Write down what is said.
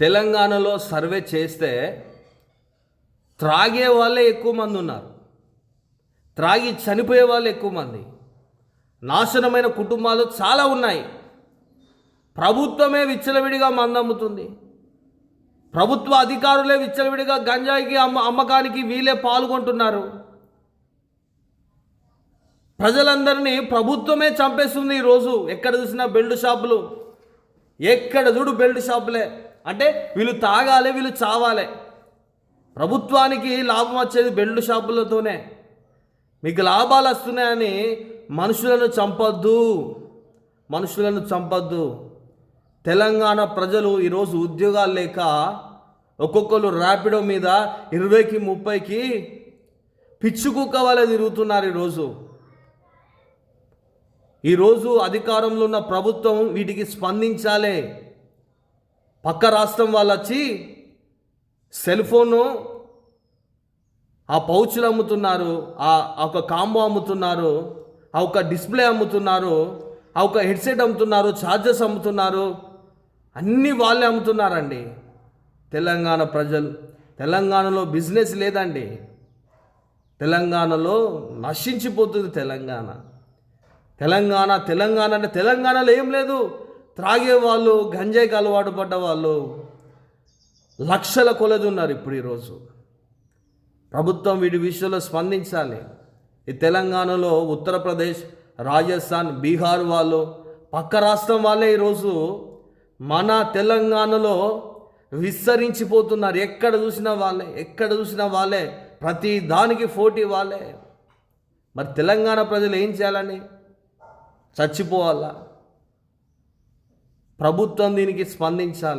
తెలంగాణలో సర్వే చేస్తే త్రాగే వాళ్ళే ఎక్కువ మంది ఉన్నారు. త్రాగి చనిపోయే వాళ్ళు ఎక్కువ మంది. నాశనమైన కుటుంబాలు చాలా ఉన్నాయి. ప్రభుత్వమే విచ్చలవిడిగా మందమ్ముతుంది ప్రభుత్వ అధికారులే విచ్చలవిడిగా గంజాయికి అమ్మ అమ్మకానికి వీళ్ళే పాల్గొంటున్నారు. ప్రజలందరినీ ప్రభుత్వమే చంపేస్తుంది ఈరోజు. ఎక్కడ చూసినా బెల్ట్ షాపులు. ఎక్కడ చూడు బెల్ట్ షాపులే. అంటే వీళ్ళు తాగాలి వీళ్ళు చావాలి. ప్రభుత్వానికి లాభం వచ్చేది బెల్లు షాపులతోనే. మీకు లాభాలు వస్తున్నాయని మనుషులను చంపొద్దు. మనుషులను చంపద్దు. తెలంగాణ ప్రజలు ఈరోజు ఉద్యోగాలు లేక ఒక్కొక్కరు ర్యాపిడో మీద ఇరవైకి ముప్పైకి పిచ్చి కుక్క వల్ల తిరుగుతున్నారు ఈరోజు. ఈరోజు అధికారంలో ఉన్న ప్రభుత్వం వీటికి స్పందించాలి. పక్క రాష్ట్రం వాళ్ళు వచ్చి సెల్ ఫోను ఆ పౌచులు అమ్ముతున్నారు ఆ ఆ ఒక కాంబో అమ్ముతున్నారు ఆ ఒక డిస్ప్లే అమ్ముతున్నారు ఆ ఒక హెడ్సెట్ అమ్ముతున్నారు ఛార్జర్స్ అమ్ముతున్నారు అన్నీ వాళ్ళే అమ్ముతున్నారండి. తెలంగాణ ప్రజలు తెలంగాణలో బిజినెస్ లేదండి. తెలంగాణలో నశించిపోతుంది తెలంగాణ. తెలంగాణ తెలంగాణ అంటే తెలంగాణలో ఏం లేదు. త్రాగే వాళ్ళు గంజాయికి అలవాటు పడ్డ వాళ్ళు లక్షల కొలది ఉన్నారు ఇప్పుడు ఈరోజు ప్రభుత్వం వీటి విషయంలో స్పందించాలి. ఈ తెలంగాణలో ఉత్తరప్రదేశ్ రాజస్థాన్ బీహార్ వాళ్ళు పక్క రాష్ట్రం వాళ్ళే ఈరోజు మన తెలంగాణలో విస్తరించిపోతున్నారు. ఎక్కడ చూసినా వాళ్ళే ఎక్కడ చూసినా వాళ్ళే ప్రతి దానికి పోటీ వాళ్ళే. మరి తెలంగాణ ప్రజలు ఏం చేయాలని? చచ్చిపోవాలా? ప్రభుత్వం దీనికి స్పందించాలి.